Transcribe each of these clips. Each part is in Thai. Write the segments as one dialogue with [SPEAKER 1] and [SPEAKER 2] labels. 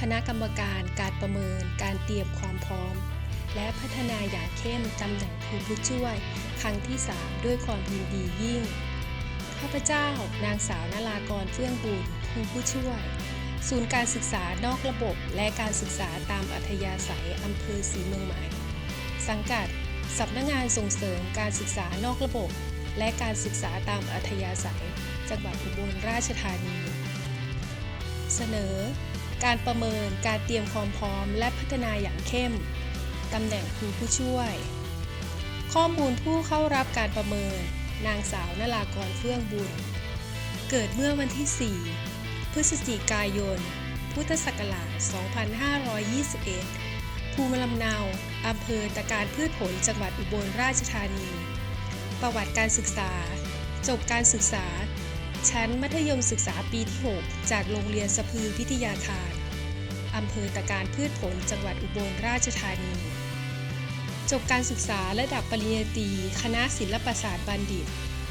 [SPEAKER 1] คณะกรรมการการประเมินการเตรียมความพร้อม และพัฒนาอย่างเข้มตำแหน่งครูผู้ช่วย ครั้งที่ 3 ด้วยความยินดียิ่ง ข้าพเจ้านางสาวนารากรเฟื่องบุญครูผู้ช่วย ศูนย์การศึกษานอกระบบ และการศึกษาตามอัธยาศัยอำเภอศรีเมืองใหม่ สังกัดสำนักงานส่งเสริมการศึกษานอกระบบ และการศึกษาตามอัธยาศัย จังหวัดอุบลราชธานี เสนอ การประเมินการเตรียมความพร้อม และพัฒนาอย่างเข้ม ตำแหน่งครูผู้ช่วย ข้อมูลผู้เข้ารับการประเมิน นางสาวนารากรเฟื่องบุญ เกิดเมื่อวันที่ 4 พฤศจิกายน พุทธศักราช 2521 ภูมิลำเนา อำเภอตะการพืชผล จังหวัดอุบลราชธานี ประวัติการศึกษา จบการศึกษาชั้นมัธยมศึกษาปีที่ 6 จากโรงเรียนสะพือพิทยาคาร อำเภอตะการพืชผล จังหวัดอุบลราชธานี จบการศึกษาระดับปริญญาตรีคณะศิลปศาสตร์บัณฑิต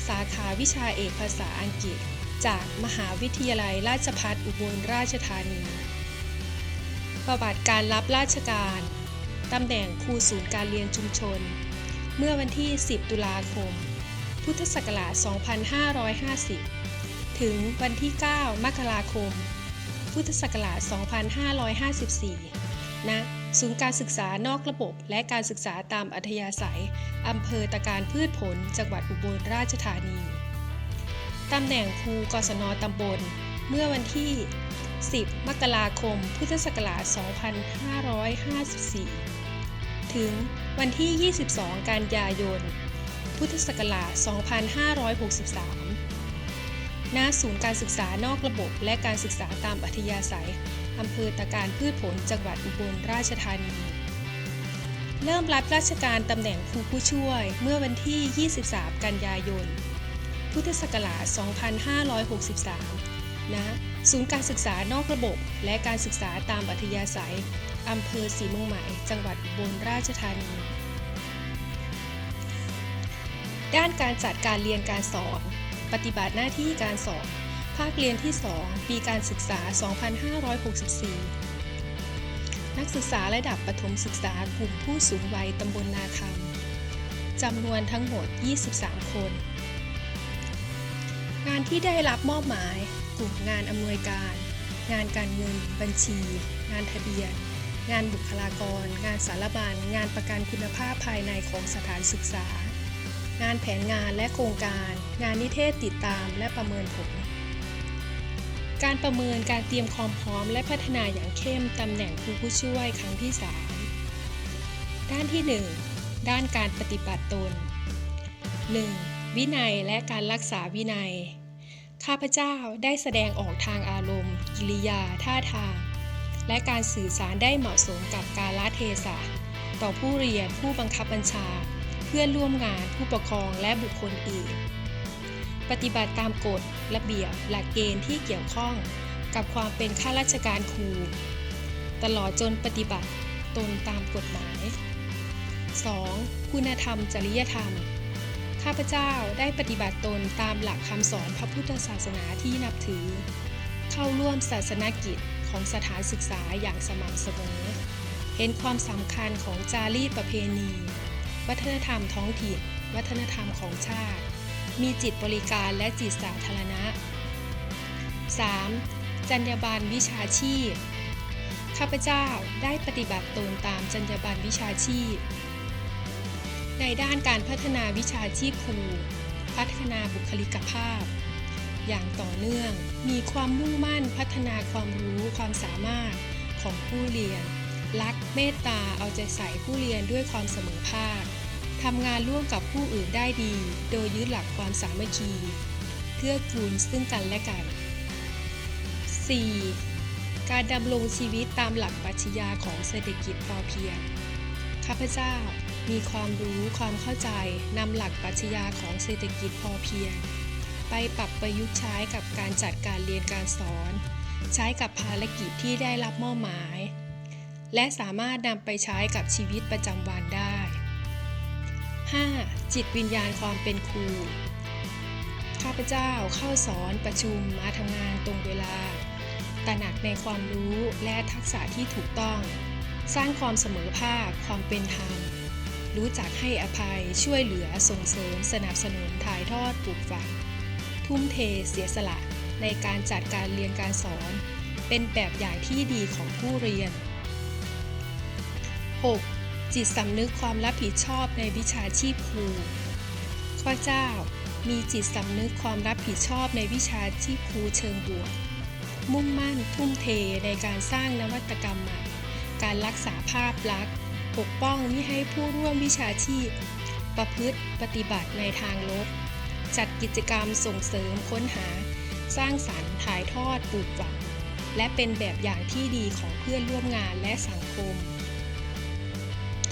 [SPEAKER 1] สาขาวิชาเอกภาษาอังกฤษ จากมหาวิทยาลัยราชภัฏอุบลราชธานี ประวัติการรับราชการ ตำแหน่งครูศูนย์การเรียนชุมชน เมื่อวันที่ 10 ตุลาคม พุทธศักราช 2550 ถึงวันที่ 9 มกราคม พุทธศักราช 2554 ณ ศูนย์การศึกษานอกระบบ และการศึกษาตามอัธยาศัย อำเภอตะการพืชผล จังหวัดอุบลราชธานี ตำแหน่งครูกศนตำบล เมื่อวันที่ 10 มกราคม พุทธศักราช 2554 ถึงวันที่ 22 กันยายน พุทธศักราช 2563 ณศูนย์การศึกษานอกระบบ และการศึกษาตามอัธยาศัย อำเภอตะการพืชผลจังหวัดอุบลราชธานี เริ่มรับราชการตำแหน่งครูผู้ช่วยเมื่อวันที่ 23 กันยายน พุทธศักราช 2563 ณ ศูนย์การศึกษานอกระบบ และการศึกษาตามอัธยาศัย อำเภอศรีมงใหม่จังหวัดอุบลราชธานี ด้านการจัดการเรียนการสอน ปฏิบัติหน้าที่การสอนภาคเรียนที่ 2 ปีการศึกษา 2564 นักศึกษาระดับประถมศึกษากลุ่มผู้สูงวัยตำบลนาคำจำนวนทั้งหมด 23 คน งานที่ได้รับมอบหมาย กลุ่มงานอำนวยการ งานการเงิน บัญชี งานทะเบียน งานบุคลากร งานสารบัญ งานประกันคุณภาพภายในของสถานศึกษา งานแผนงานและโครงการ งานนิเทศติดตามและประเมินผล การประเมินการเตรียมความพร้อมและพัฒนาอย่างเข้มตำแหน่งครูผู้ช่วยครั้งที่ 3 ด้านที่ 1 ด้านการปฏิบัติตน 1. วินัยและการรักษาวินัย ข้าพเจ้าได้แสดงออกทางอารมณ์ กิริยาท่าทาง และการสื่อสารได้เหมาะสมกับกาลเทศะ ต่อผู้เรียนผู้บังคับบัญชา เพื่อนร่วมงานผู้ปกครองและบุคคลอื่น ปฏิบัติตามกฎระเบียบหลักเกณฑ์ที่เกี่ยวข้องกับความเป็นข้าราชการครู ตลอดจนปฏิบัติตนตามกฎหมาย 2. คุณธรรมจริยธรรม ข้าพเจ้าได้ปฏิบัติตนตามหลักคำสอนพระพุทธศาสนาที่นับถือ เข้าร่วมศาสนกิจของสถานศึกษาอย่างสม่ำเสมอ เห็นความสำคัญของจารีตประเพณี วัฒนธรรมท้องถิ่น วัฒนธรรมของชาติ มีจิตบริการและจิตสาธารณะ 3. จรรยาบรรณวิชาชีพ ข้าพเจ้าได้ปฏิบัติตนตามจรรยาบรรณวิชาชีพ ในด้านการพัฒนาวิชาชีพครู พัฒนาบุคลิกภาพ อย่างต่อเนื่อง มีความมุ่งมั่นพัฒนาความรู้ความสามารถของผู้เรียน รักเมตตาเอาใจใส่ผู้เรียนด้วยความเสมอภาค ทำงานร่วมกับผู้อื่นได้ดี โดยยึดหลักความสามัคคี เกื้อกูลซึ่งกันและกัน 4. การดำรงชีวิตตามหลักปรัชญาของเศรษฐกิจพอเพียง ข้าพเจ้ามีความรู้ความเข้าใจนำหลักปรัชญาของเศรษฐกิจพอเพียง ไปปรับประยุกต์ใช้กับการจัดการเรียนการสอน ใช้กับภารกิจที่ได้รับมอบหมาย และสามารถนำไปใช้กับชีวิตประจำวันได้ 5. จิตวิญญาณความเป็นครู ข้าพเจ้าเข้าสอนประชุมมาทำงานตรงเวลา ตระหนักในความรู้และทักษะที่ถูกต้อง สร้างความเสมอภาคความเป็นธรรม รู้จักให้อภัยช่วยเหลือส่งเสริมสนับสนุนถ่ายทอดปลูกฝัง ทุ่มเทเสียสละในการจัดการเรียนการสอน เป็นแบบอย่างที่ดีของผู้เรียน 6. จิตสำนึกความรับผิดชอบในวิชาชีพครู ข้อเจ้า มีจิตสำนึกความรับผิดชอบในวิชาชีพครูเชิงบวก มุ่งมั่นทุ่มเทในการสร้างนวัตกรรมใหม่ การรักษาภาพลักษณ์ ปกป้องมิให้ผู้ร่วมวิชาชีพ ประพฤติปฏิบัติในทางลบ จัดกิจกรรมส่งเสริมค้นหา สร้างสรรค์ถ่ายทอดปลูกฝัง และเป็นแบบอย่างที่ดีของเพื่อนร่วมงานและสังคม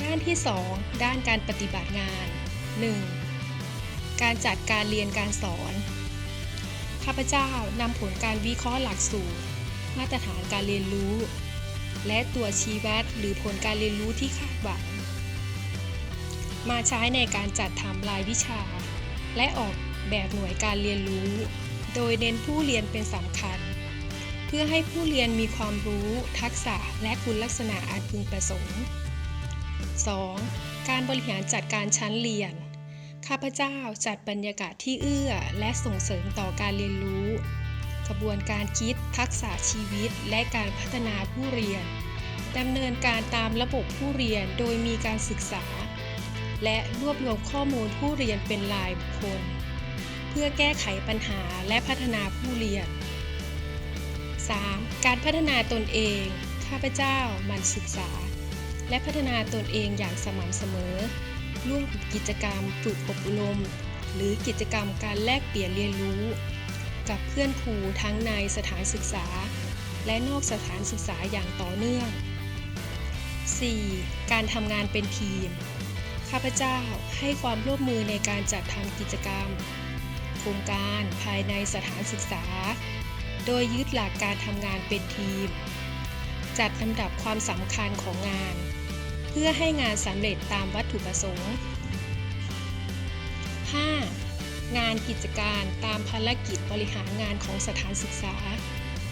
[SPEAKER 1] ด้านที่ 2 ด้านการปฏิบัติงาน 1. การจัดการเรียนการสอน ข้าพเจ้านำผลการวิเคราะห์หลักสูตร มาตรฐานการเรียนรู้ และตัวชี้วัดหรือผลการเรียนรู้ที่คาดหวัง มาใช้ในการจัดทำรายวิชา และออกแบบหน่วยการเรียนรู้ โดยเน้นผู้เรียนเป็นสำคัญ เพื่อให้ผู้เรียนมีความรู้ ทักษะและคุณลักษณะอันพึงประสงค์ 2. การบริหารจัดการชั้นเรียน ข้าพเจ้าจัดบรรยากาศที่เอื้อและส่งเสริมต่อการเรียนรู้ กระบวนการคิดทักษะชีวิตและการพัฒนาผู้เรียนดำเนินการตามระบบผู้เรียนโดยมีการศึกษา และรวบรวมข้อมูลผู้เรียนเป็นรายบุคคล เพื่อแก้ไขปัญหาและพัฒนาผู้เรียน 3. การพัฒนาตนเอง ข้าพเจ้ามันศึกษา และพัฒนาตนเองอย่างสม่ำเสมอ ร่วมกิจกรรมฝึกอบรม หรือกิจกรรมการแลกเปลี่ยนเรียนรู้ กับเพื่อนครูทั้งในสถานศึกษา และนอกสถานศึกษาอย่างต่อเนื่อง 4. การทำงานเป็นทีม ข้าพเจ้าให้ความร่วมมือในการจัดทำกิจกรรม โครงการภายในสถานศึกษา โดยยึดหลักการทำงานเป็นทีม จัดลำดับความสำคัญของงาน พื่อให้งานสำเร็จตามวัตถุประสงค์ 5. งานกิจการตามภารกิจบริหารงานของสถานศึกษา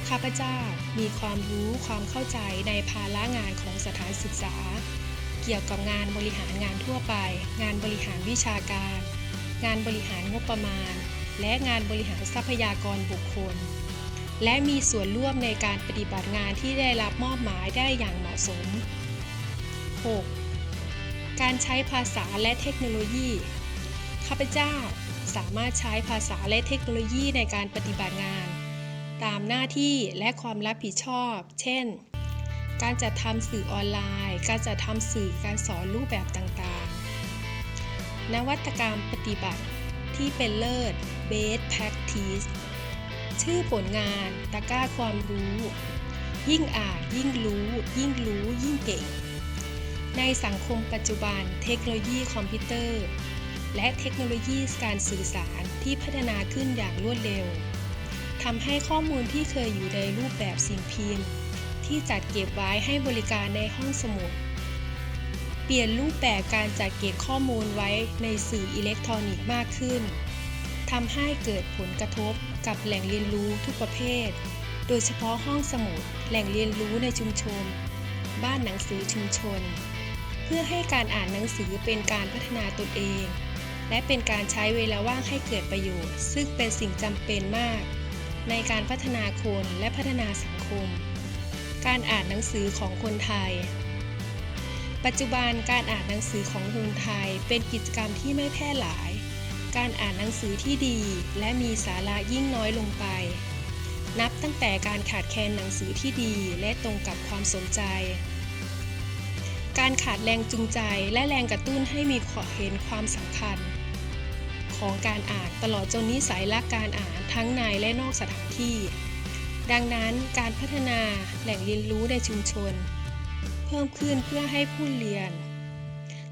[SPEAKER 1] ข้าพเจ้ามีความรู้ความเข้าใจในภาระงานของสถานศึกษา เกี่ยวกับงานบริหารงานทั่วไป งานบริหารวิชาการ งานบริหารงบประมาณ และงานบริหารทรัพยากรบุคคล และมีส่วนร่วมในการปฏิบัติงานที่ได้รับมอบหมายได้อย่างเหมาะสม 6. การใช้ภาษาและเทคโนโลยี ข้าพเจ้าสามารถใช้ภาษาและเทคโนโลยีในการปฏิบัติงาน ตามหน้าที่และความรับผิดชอบ เช่น การจัดทำสื่อออนไลน์ การจัดทำสื่อการสอนรูปแบบต่างๆ นวัตกรรมปฏิบัติที่เป็นเลิศ Best Practice ชื่อผลงานตะก้าความรู้ ยิ่งอ่านยิ่งรู้ ยิ่งรู้ ยิ่งเก่ง ในสังคมปัจจุบันเทคโนโลยีคอมพิวเตอร์ และเทคโนโลยีการสื่อสารที่พัฒนาขึ้นอย่างรวดเร็วทำให้ข้อมูลที่เคยอยู่ในรูปแบบสิ่งพิมพ์ ที่จัดเก็บไว้ให้บริการในห้องสมุด เปลี่ยนรูปแบบการจัดเก็บข้อมูลไว้ในสื่ออิเล็กทรอนิกส์มากขึ้นทำให้เกิดผลกระทบกับแหล่งเรียนรู้ทุกประเภท โดยเฉพาะห้องสมุด แหล่งเรียนรู้ในชุมชน บ้านหนังสือชุมชน เพื่อให้การอ่านหนังสือเป็นการพัฒนาตนเอง และเป็นการใช้เวลาว่างให้เกิดประโยชน์ ซึ่งเป็นสิ่งจำเป็นมาก ในการพัฒนาคนและพัฒนาสังคม การอ่านหนังสือของคนไทย ปัจจุบันการอ่านหนังสือของคนไทยเป็นกิจกรรมที่ไม่แพร่หลาย การอ่านหนังสือที่ดีและมีสาระยิ่งน้อยลงไป นับตั้งแต่การขาดแคลนหนังสือที่ดีและตรงกับความสนใจ การขาดแรงจูงใจและแรงกระตุ้นให้มีเห็นความสำคัญ ของการอ่านตลอดจนนิสัยรักการอ่านทั้งในและนอกสถานที่ ดังนั้นการพัฒนาแหล่งเรียนรู้ในชุมชน เพิ่มขึ้นเพื่อให้ผู้เรียน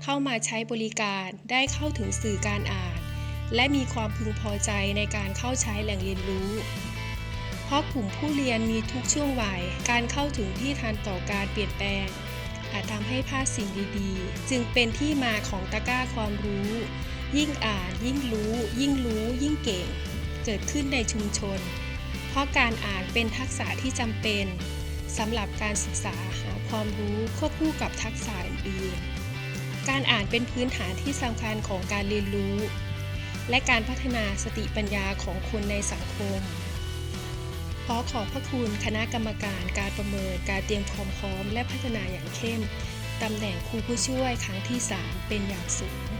[SPEAKER 1] เข้ามาใช้บริการได้เข้าถึงสื่อการอ่าน และมีความพึงพอใจในการเข้าใช้แหล่งเรียนรู้เพราะกลุ่มผู้เรียนมีทุกช่วงวัย การเข้าถึงที่ทันต่อการเปลี่ยนแปลง อาจทำให้พลาดสิ่งดีๆ จึงเป็นที่มาของตะกร้าความรู้ ยิ่งอ่านยิ่งรู้ ยิ่งรู้ ยิ่งเก่ง เกิดขึ้นในชุมชน เพราะการอ่านเป็นทักษะที่จำเป็นสำหรับการศึกษาหาความรู้ควบคู่กับทักษะอื่นๆการอ่านเป็นพื้นฐานที่สำคัญของการเรียนรู้ และการพัฒนาสติปัญญาของคนในสังคม ขอขอบพระคุณคณะกรรมการการประเมินการเตรียมความพร้อมและพัฒนาอย่างเข้ม ตำแหน่งครูผู้ช่วยครั้งที่ 3 เป็นอย่างสูง